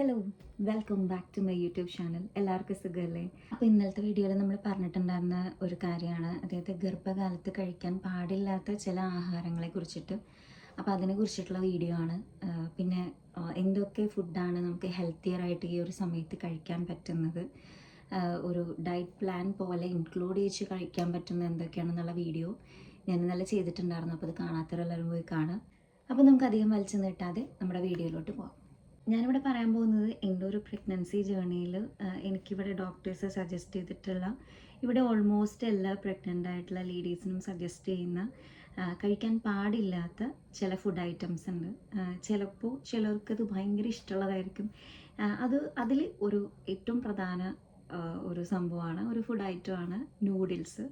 Hello welcome back to my YouTube channel എല്ലാവർക്കും സുഖമല്ലേ അപ്പോൾ ഇന്നലത്തെ വീഡിയോയിൽ നമ്മൾ പറഞ്ഞിട്ടുണ്ടായിരുന്ന ഒരു കാര്യമാണ്. അതായത് ഗർഭകാലത്ത് കഴിക്കാൻ പാടില്ലാത്ത ചില ആഹാരങ്ങളെ കുറിച്ചിട്ട്. അപ്പോൾ അതിനെ കുറിച്ചിട്ടുള്ള വീഡിയോ ആണ്. പിന്നെ എന്തൊക്കെ ഫുഡാണ് നമുക്ക് ഹെൽത്തിയർ ആയിട്ട് ഈ ഒരു സമയത്ത് കഴിക്കാൻ പറ്റുന്നത്? ഒരു ഡയറ്റ് പ്ലാൻ പോലെ ഇൻക്ലൂഡ് ചെയ്ത് കഴിക്കാൻ പറ്റുന്ന എന്തൊക്കെയാണെന്നുള്ള വീഡിയോ ഞാൻ ഇന്നലെ ചെയ്തിട്ടുണ്ടായിരുന്നു. അപ്പോൾ അത് കാണാത്തവരെല്ലാവരും പോയി കാണാം അപ്പോൾ നമുക്ക് അധികം വലിച്ചു നീട്ടാതെ നമ്മുടെ വീഡിയോയിലോട്ട് പോകാം ഞാനിവിടെ പറയാൻ പോകുന്നത് എന്റെ ഒരു പ്രഗ്നൻസി ജേർണിയിൽ എനിക്കിവിടെ ഡോക്ടേഴ്സ് സജസ്റ്റ് ചെയ്തിട്ടുള്ള ഇവിടെ ഓൾമോസ്റ്റ് എല്ലാ പ്രഗ്നന്റ് ആയിട്ടുള്ള ലേഡീസിനും സജസ്റ്റ് ചെയ്യുന്ന കഴിക്കാൻ പാടില്ലാത്ത ചില ഫുഡ് ഐറ്റംസ് ഉണ്ട്. ചിലപ്പോൾ ചിലർക്കത് ഭയങ്കര ഇഷ്ടമുള്ളതായിരിക്കും. അത് അതിൽ ഒരു ഏറ്റവും പ്രധാന ഒരു സംഭവമാണ്. ഒരു ഫുഡ് ഐറ്റമാണ് നൂഡിൽസ്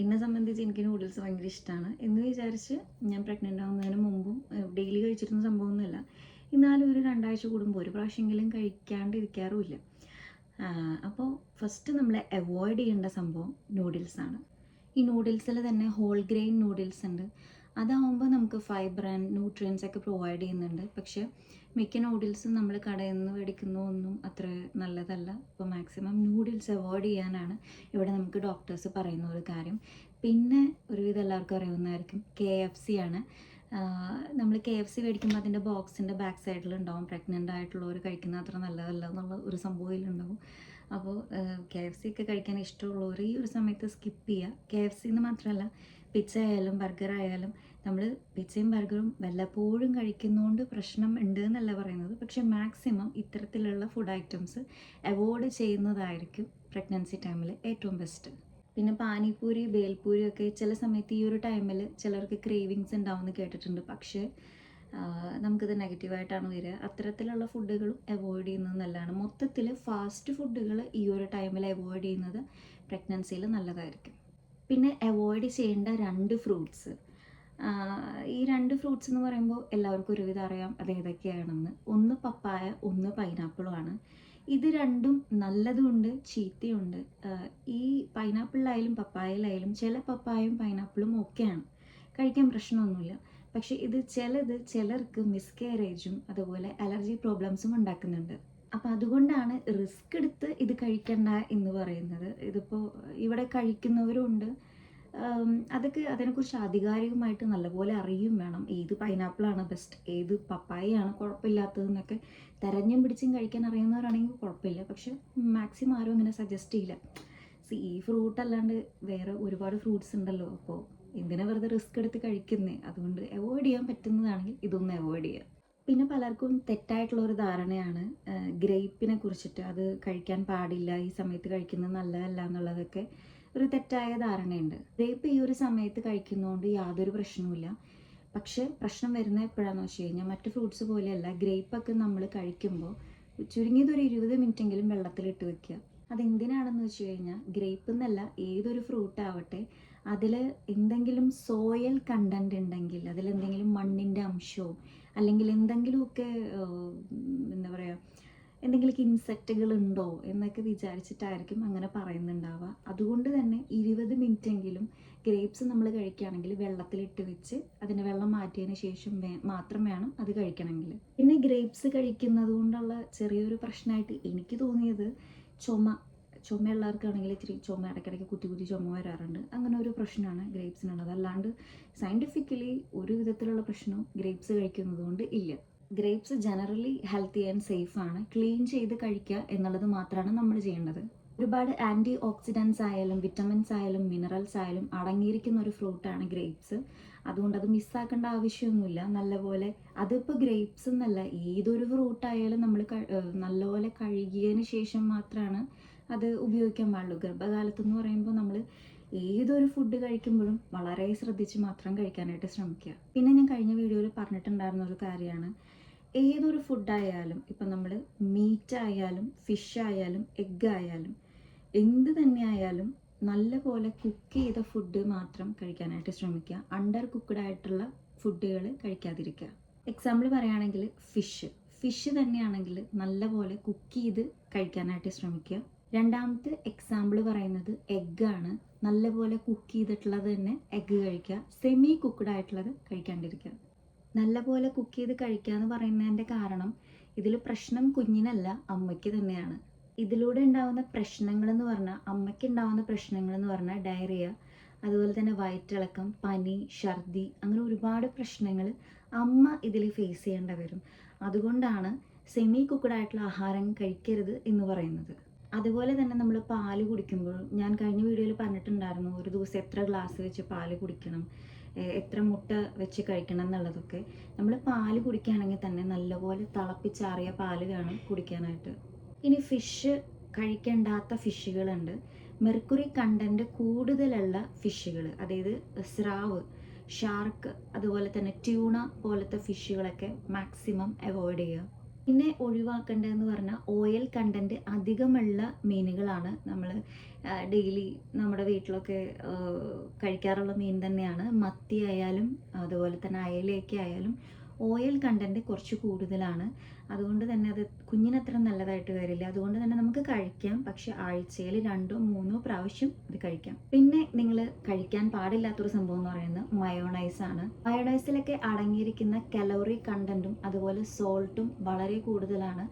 എന്നെ സംബന്ധിച്ച് എനിക്ക് നൂഡിൽസ് ഭയങ്കര ഇഷ്ടമാണ് എന്ന് വിചാരിച്ച് ഞാൻ പ്രഗ്നന്റ് ആവുന്നതിന് മുമ്പും ഡെയിലി കഴിച്ചിരുന്ന സംഭവമൊന്നുമില്ല. എന്നാലും ഒരു രണ്ടാഴ്ച കൂടുമ്പോൾ ഒരു പ്രാവശ്യമെങ്കിലും കഴിക്കാണ്ടിരിക്കാറുമില്ല. അപ്പോൾ ഫസ്റ്റ് നമ്മൾ അവോയ്ഡ് ചെയ്യേണ്ട സംഭവം നൂഡിൽസാണ് ഈ നൂഡിൽസിൽ തന്നെ ഹോൾ ഗ്രെയിൻ നൂഡിൽസ് ഉണ്ട്. അതാവുമ്പോൾ നമുക്ക് ഫൈബർ ആൻഡ് ന്യൂട്രിയൻസ് ഒക്കെ പ്രൊവൈഡ് ചെയ്യുന്നുണ്ട്. പക്ഷേ മിക്ക നൂഡിൽസും നമ്മൾ കടയിൽ നിന്ന് മേടിക്കുന്ന ഒന്നും അത്ര നല്ലതല്ല. അപ്പോൾ മാക്സിമം നൂഡിൽസ് അവോയ്ഡ് ചെയ്യാനാണ് ഇവിടെ നമുക്ക് ഡോക്ടേഴ്സ് പറയുന്ന ഒരു കാര്യം. പിന്നെ ഒരുവിധം എല്ലാവർക്കും അറിയാവുന്നതായിരിക്കും കെ എഫ് സി ആണ്. നമ്മൾ കെ എഫ് സി മേടിക്കുമ്പോൾ അതിന്റെ ബോക്സിന്റെ ബാക്ക് സൈഡിൽ ഉണ്ടാവും. പ്രഗ്നന്റ് ആയിട്ടുള്ളവർ കഴിക്കുന്ന അത്ര നല്ലതല്ല എന്നുള്ള ഒരു സംഭവത്തിലുണ്ടാവും അപ്പോൾ കെ എഫ് സി ഒക്കെ കഴിക്കാൻ ഇഷ്ടമുള്ളവർ ഈ ഒരു സമയത്ത് സ്കിപ്പ് ചെയ്യുക കെ എഫ് സി എന്ന് മാത്രമല്ല പിച്ച ആയാലും ബർഗർ ആയാലും നമ്മൾ പിച്ചയും ബർഗറും വല്ലപ്പോഴും കഴിക്കുന്നതുകൊണ്ട് പ്രശ്നം ഉണ്ട് എന്നല്ല പറയുന്നത്. പക്ഷെ മാക്സിമം ഇത്തരത്തിലുള്ള ഫുഡ് ഐറ്റംസ് അവോയ്ഡ് ചെയ്യുന്നതായിരിക്കും പ്രഗ്നൻസി ടൈമിൽ ഏറ്റവും ബെസ്റ്റ് പിന്നെ പാനിപൂരി ബേൽപൂരി ഒക്കെ ചില സമയത്ത് ഈ ഒരു ടൈമിൽ ചിലർക്ക് ക്രേവിങ്സ് ഉണ്ടാവുമെന്ന് കേട്ടിട്ടുണ്ട്. പക്ഷേ നമുക്കിത് നെഗറ്റീവായിട്ടാണ് വരിക. അത്തരത്തിലുള്ള ഫുഡുകളും അവോയ്ഡ് ചെയ്യുന്നത് നല്ലതാണ്. മൊത്തത്തിൽ ഫാസ്റ്റ് ഫുഡുകൾ ഈ ഒരു ടൈമിൽ അവോയ്ഡ് ചെയ്യുന്നത് പ്രഗ്നൻസിയിൽ നല്ലതായിരിക്കും. പിന്നെ അവോയ്ഡ് ചെയ്യേണ്ട രണ്ട് ഫ്രൂട്ട്സ് ഈ രണ്ട് ഫ്രൂട്ട്സ് എന്ന് പറയുമ്പോൾ എല്ലാവർക്കും ഒരുവിധം അറിയാം അത് ഏതൊക്കെയാണെന്ന്. ഒന്ന് പപ്പായ ഒന്ന് പൈനാപ്പിളുമാണ് ഇത് രണ്ടും നല്ലതുമുണ്ട് ചീത്തയുണ്ട്. ഈ പൈനാപ്പിളിലായാലും പപ്പായയിലായാലും ചില പപ്പായയും പൈനാപ്പിളും ഒക്കെയാണ് കഴിക്കാൻ പ്രശ്നമൊന്നുമില്ല. പക്ഷേ ഇത് ചിലത് ചിലർക്ക് മിസ്കാരേജും അതുപോലെ അലർജി പ്രോബ്ലംസും ഉണ്ടാക്കുന്നുണ്ട്. അപ്പം അതുകൊണ്ടാണ് റിസ്ക് എടുത്ത് ഇത് കഴിക്കണ്ട എന്ന് പറയുന്നത്. ഇതിപ്പോൾ ഇവിടെ കഴിക്കുന്നവരുണ്ട് അതൊക്കെ അതിനെക്കുറിച്ച് ആധികാരികമായിട്ട് നല്ലപോലെ അറിയും വേണം. ഏത് പൈനാപ്പിളാണ് ബെസ്റ്റ് ഏത് പപ്പായയാണ് കുഴപ്പമില്ലാത്തതെന്നൊക്കെ തെരഞ്ഞും പിടിച്ചും കഴിക്കാൻ അറിയുന്നവരാണെങ്കിൽ കുഴപ്പമില്ല. പക്ഷെ മാക്സിമം ആരും അങ്ങനെ സജസ്റ്റ് ചെയ്യില്ല. സി ഈ ഫ്രൂട്ട് അല്ലാണ്ട് വേറെ ഒരുപാട് ഫ്രൂട്ട്സ് ഉണ്ടല്ലോ. അപ്പോൾ എന്തിനാ വെറുതെ റിസ്ക് എടുത്ത് കഴിക്കുന്നേ? അതുകൊണ്ട് അവോയ്ഡ് ചെയ്യാൻ പറ്റുന്നതാണെങ്കിൽ ഇതൊന്ന് അവോയ്ഡ് ചെയ്യുക പിന്നെ പലർക്കും തെറ്റായിട്ടുള്ള ഒരു ധാരണയാണ് ഗ്രേപ്പിനെ കുറിച്ചിട്ട്. അത് കഴിക്കാൻ പാടില്ല. ഈ സമയത്ത് കഴിക്കുന്നത് നല്ലതല്ല എന്നുള്ളതൊക്കെ ഒരു തെറ്റായ ധാരണയുണ്ട്. ഗ്രേപ്പ് ഈ ഒരു സമയത്ത് കഴിക്കുന്നതുകൊണ്ട് യാതൊരു പ്രശ്നവുമില്ല. പക്ഷെ പ്രശ്നം വരുന്നത് എപ്പോഴാണെന്ന് വെച്ച് കഴിഞ്ഞാൽ മറ്റു ഫ്രൂട്ട്സ് പോലെയല്ല ഗ്രേപ്പൊക്കെ നമ്മൾ കഴിക്കുമ്പോൾ ചുരുങ്ങിയത് ഒരു ഇരുപത് മിനിറ്റെങ്കിലും വെള്ളത്തിലിട്ട് വെക്കുക. അതെന്തിനാണെന്ന് വെച്ച് കഴിഞ്ഞാൽ ഗ്രേപ്പ് എന്നല്ല ഏതൊരു ഫ്രൂട്ട് ആവട്ടെ അതിൽ എന്തെങ്കിലും സോയൽ കണ്ടന്റ് ഉണ്ടെങ്കിൽ അതിലെന്തെങ്കിലും മണ്ണിന്റെ അംശമോ അല്ലെങ്കിൽ എന്തെങ്കിലുമൊക്കെ എന്താ പറയുക എന്തെങ്കിലും ഇൻസെക്റ്റുകൾ ഉണ്ടോ എന്നൊക്കെ വിചാരിച്ചിട്ടായിരിക്കും അങ്ങനെ പറയുന്നുണ്ടാവുക. അതുകൊണ്ട് തന്നെ ഇരുപത് മിനിറ്റെങ്കിലും ഗ്രേപ്സ് നമ്മൾ കഴിക്കുകയാണെങ്കിൽ വെള്ളത്തിലിട്ട് വെച്ച് അതിന്റെ വെള്ളം മാറ്റിയതിന് ശേഷം മാത്രം വേണം അത് കഴിക്കണമെങ്കിൽ. പിന്നെ ഗ്രേപ്സ് കഴിക്കുന്നത് കൊണ്ടുള്ള ചെറിയൊരു പ്രശ്നമായിട്ട് എനിക്ക് തോന്നിയത് ചുമ. ചുമയുള്ളവർക്കാണെങ്കിൽ ഇച്ചിരി ചുമ ഇടയ്ക്കിടയ്ക്ക് കുത്തി കുത്തി ചുമ വരാറുണ്ട്. അങ്ങനെ ഒരു പ്രശ്നമാണ് ഗ്രേപ്സിനുള്ളത്. അല്ലാണ്ട് സയന്റിഫിക്കലി ഒരു വിധത്തിലുള്ള പ്രശ്നവും ഗ്രേപ്സ് കഴിക്കുന്നത് കൊണ്ട് ഇല്ല. Grapes generally healthy and safe ആണ്. ക്ലീൻ ചെയ്ത് കഴിക്കുക എന്നുള്ളത് മാത്രമാണ് നമ്മൾ ചെയ്യേണ്ടത്. ഒരുപാട് ആന്റി ഓക്സിഡൻസ് ആയാലും വിറ്റമിൻസ് ആയാലും മിനറൽസ് ആയാലും അടങ്ങിയിരിക്കുന്ന ഒരു ഫ്രൂട്ടാണ് ഗ്രേപ്സ് അതുകൊണ്ട് അത് മിസ്സാക്കേണ്ട ആവശ്യമൊന്നുമില്ല. നല്ലപോലെ അതിപ്പോൾ ഗ്രേപ്സ് എന്നല്ല ഏതൊരു ഫ്രൂട്ടായാലും നമ്മൾ നല്ലപോലെ കഴുകിയതിന് ശേഷം മാത്രമാണ് അത് ഉപയോഗിക്കാൻ പാടുള്ളൂ. ഗർഭകാലത്ത് എന്ന് പറയുമ്പോൾ നമ്മൾ ഏതൊരു ഫുഡ് കഴിക്കുമ്പോഴും വളരെ ശ്രദ്ധിച്ച് മാത്രം കഴിക്കാനായിട്ട് ശ്രമിക്കുക. പിന്നെ ഞാൻ കഴിഞ്ഞ വീഡിയോയിൽ പറഞ്ഞിട്ടുണ്ടായിരുന്ന ഒരു കാര്യമാണ്. ഏതൊരു ഫുഡായാലും ഇപ്പം നമ്മൾ മീറ്റ് ആയാലും ഫിഷ് ആയാലും എഗ്ഗ് ആയാലും എന്ത് തന്നെ ആയാലും നല്ലപോലെ കുക്ക് ചെയ്ത ഫുഡ് മാത്രം കഴിക്കാനായിട്ട് ശ്രമിക്കുക. അണ്ടർ കുക്ക്ഡ് ആയിട്ടുള്ള ഫുഡുകൾ കഴിക്കാതിരിക്കുക. എക്സാമ്പിൾ പറയുകയാണെങ്കിൽ ഫിഷ് ഫിഷ് തന്നെയാണെങ്കിൽ നല്ലപോലെ കുക്ക് ചെയ്ത് കഴിക്കാനായിട്ട് ശ്രമിക്കുക. രണ്ടാമത്തെ എക്സാമ്പിൾ പറയുന്നത് എഗ്ഗാണ്. നല്ലപോലെ കുക്ക് ചെയ്തിട്ടുള്ളത് തന്നെ എഗ്ഗ് കഴിക്കുക. സെമി കുക്ക്ഡ് ആയിട്ടുള്ളത് കഴിക്കാണ്ടിരിക്കുക. നല്ലപോലെ കുക്ക് ചെയ്ത് കഴിക്കുക എന്ന് പറയുന്നതിന്റെ കാരണം ഇതിൽ പ്രശ്നം കുഞ്ഞിനല്ല അമ്മയ്ക്ക് തന്നെയാണ്. ഇതിലൂടെ ഉണ്ടാകുന്ന പ്രശ്നങ്ങൾ എന്ന് പറഞ്ഞാൽ അമ്മയ്ക്ക് ഉണ്ടാകുന്ന പ്രശ്നങ്ങൾ എന്ന് പറഞ്ഞാൽ ഡയറിയ അതുപോലെ തന്നെ വയറ്റിളക്കം പനി ഛർദി അങ്ങനെ ഒരുപാട് പ്രശ്നങ്ങൾ അമ്മ ഇതിൽ ഫേസ് ചെയ്യേണ്ട വരും. അതുകൊണ്ടാണ് സെമി കുക്കഡായിട്ടുള്ള ആഹാരം കഴിക്കരുത് എന്ന് പറയുന്നത്. അതുപോലെ തന്നെ നമ്മൾ പാൽ കുടിക്കുമ്പോൾ ഞാൻ കഴിഞ്ഞ വീഡിയോയിൽ പറഞ്ഞിട്ടുണ്ടായിരുന്നു ഒരു ദിവസം എത്ര ഗ്ലാസ് വെച്ച് പാൽ കുടിക്കണം? എത്ര മുട്ട വെച്ച് കഴിക്കണം എന്നുള്ളതൊക്കെ. നമ്മൾ പാൽ കുടിക്കുകയാണെങ്കിൽ തന്നെ നല്ലപോലെ തിളപ്പിച്ചാറിയ പാൽ വേണം കുടിക്കാനായിട്ട്. ഇനി ഫിഷ് കഴിക്കേണ്ടാത്ത ഫിഷുകളുണ്ട് മെർക്കുറി കണ്ടന്റ് കൂടുതലുള്ള ഫിഷുകൾ അതായത് സ്രാവ് ഷാർക്ക് അതുപോലെ തന്നെ ട്യൂണ പോലത്തെ ഫിഷുകളൊക്കെ മാക്സിമം അവോയ്ഡ് ചെയ്യുക. പിന്നെ ഒഴിവാക്കേണ്ടതെന്ന് പറഞ്ഞാൽ ഓയിൽ കണ്ടന്റ് അധികമുള്ള മീനുകളാണ് നമ്മൾ ഡെയിലി നമ്മുടെ വീട്ടിലൊക്കെ കഴിക്കാറുള്ള മീൻ തന്നെയാണ്. മത്തി ആയാലും അതുപോലെ തന്നെ അയലയൊക്കെ ആയാലും ഓയിൽ കണ്ടന്റ് കുറച്ച് കൂടുതലാണ്. അതുകൊണ്ട് തന്നെ അത് കുഞ്ഞിനത്ര നല്ലതായിട്ട് വരില്ല അതുകൊണ്ട് തന്നെ നമുക്ക് കഴിക്കാം. പക്ഷെ ആഴ്ചയിൽ രണ്ടോ മൂന്നോ പ്രാവശ്യം അത് കഴിക്കാം. പിന്നെ നിങ്ങൾ കഴിക്കാൻ പാടില്ലാത്തൊരു സംഭവം എന്ന് പറയുന്നത് മയോണൈസ് ആണ്. മയോണൈസിലൊക്കെ അടങ്ങിയിരിക്കുന്ന കലോറി കണ്ടന്റും അതുപോലെ സോൾട്ടും വളരെ കൂടുതലാണ്.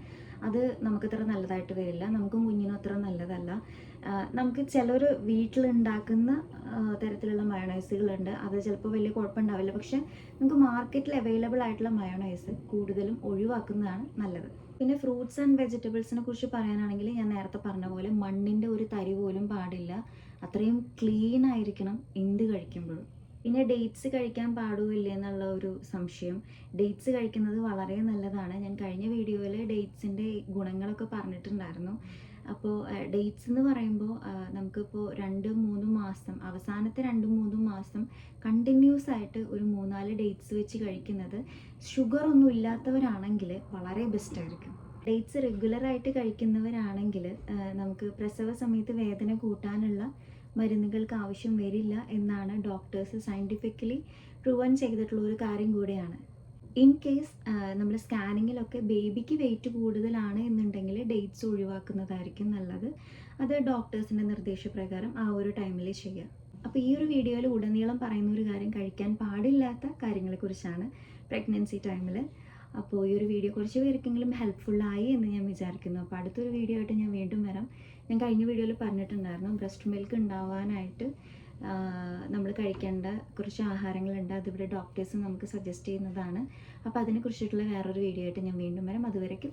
അത് നമുക്കത്ര നല്ലതായിട്ട് വരില്ല. നമുക്കും കുഞ്ഞിനും അത്ര നല്ലതല്ല നമുക്ക് ചിലർ വീട്ടിലുണ്ടാക്കുന്ന തരത്തിലുള്ള മയോണൈസുകളുണ്ട് അത് ചിലപ്പോൾ വലിയ കുഴപ്പമുണ്ടാവില്ല. പക്ഷെ നമുക്ക് മാർക്കറ്റിൽ അവൈലബിൾ ആയിട്ടുള്ള മയോണൈസ് കൂടുതലും ഒഴിവാക്കുന്നതാണ് നല്ലത്. പിന്നെ ഫ്രൂട്ട്സ് ആൻഡ് വെജിറ്റബിൾസിനെ കുറിച്ച് പറയാനാണെങ്കിൽ ഞാൻ നേരത്തെ പറഞ്ഞ പോലെ മണ്ണിന്റെ ഒരു തരി പോലും പാടില്ല. അത്രയും ക്ലീൻ ആയിരിക്കണം എന്ത് കഴിക്കുമ്പോഴും. പിന്നെ ഡേറ്റ്സ് കഴിക്കാൻ പാടുമില്ല എന്നുള്ള ഒരു സംശയം. ഡേറ്റ്സ് കഴിക്കുന്നത് വളരെ നല്ലതാണ്. ഞാൻ കഴിഞ്ഞ വീഡിയോയിൽ ഡേറ്റ്സിന്റെ ഗുണങ്ങളൊക്കെ പറഞ്ഞിട്ടുണ്ടായിരുന്നു. അപ്പോൾ ഡേറ്റ്സ് എന്ന് പറയുമ്പോൾ നമുക്കിപ്പോൾ രണ്ട് മൂന്ന് മാസം അവസാനത്തെ രണ്ട് മൂന്ന് മാസം കണ്ടിന്യൂസ് ആയിട്ട് ഒരു മൂന്നാൽ ഡേറ്റ്സ് വെച്ച് കഴിക്കുന്നത് ഷുഗർ ഒന്നും ഇല്ലാത്തവരാണെങ്കിൽ വളരെ ബെസ്റ്റ് ആയിരിക്കും. ഡേറ്റ്സ് റെഗുലറായിട്ട് കഴിക്കുന്നവരാണെങ്കിൽ നമുക്ക് പ്രസവ സമയത്ത് വേദന കൂട്ടാനുള്ള മരുന്നുകൾക്ക് ആവശ്യം വരില്ല എന്നാണ് ഡോക്ടേഴ്സ് സയന്റിഫിക്കലി പ്രൂവൻ ചെയ്തിട്ടുള്ള ഒരു കാര്യം കൂടിയാണ്. ഇൻ കേസ് നമ്മൾ സ്കാനിങ്ങിലൊക്കെ ബേബിക്ക് വെയിറ്റ് കൂടുതലാണ് എന്നുണ്ടെങ്കിൽ ഡേറ്റ്സ് ഒഴിവാക്കുന്നതായിരിക്കും നല്ലത്. അത് ഡോക്ടേഴ്സിന്റെ നിർദ്ദേശപ്രകാരം ആ ഒരു ടൈമിൽ ചെയ്യുക അപ്പോൾ ഈ ഒരു വീഡിയോയിൽ ഉടനീളം പറയുന്ന ഒരു കാര്യം കഴിക്കാൻ പാടില്ലാത്ത കാര്യങ്ങളെക്കുറിച്ചാണ് പ്രഗ്നൻസി ടൈമിൽ അപ്പോൾ ഈ ഒരു വീഡിയോ കുറച്ച് പേർക്കെങ്കിലും ഹെൽപ്ഫുള്ളായി എന്ന് ഞാൻ വിചാരിക്കുന്നു. അപ്പോൾ അടുത്തൊരു വീഡിയോ ആയിട്ട് ഞാൻ വീണ്ടും വരാം. ഞാൻ കഴിഞ്ഞ വീഡിയോയിൽ പറഞ്ഞിട്ടുണ്ടായിരുന്നു ബ്രസ്റ്റ് മിൽക്ക് ഉണ്ടാവാനായിട്ട്. നമ്മൾ കഴിക്കേണ്ട കുറച്ച് ആഹാരങ്ങളുണ്ട്. അതിവിടെ ഡോക്ടേഴ്സ് നമുക്ക് സജസ്റ്റ് ചെയ്യുന്നതാണ്. അപ്പോൾ അതിനെക്കുറിച്ചിട്ടുള്ള വേറൊരു വീഡിയോ ആയിട്ട് ഞാൻ വീണ്ടും വരാം. അതുവരേക്കും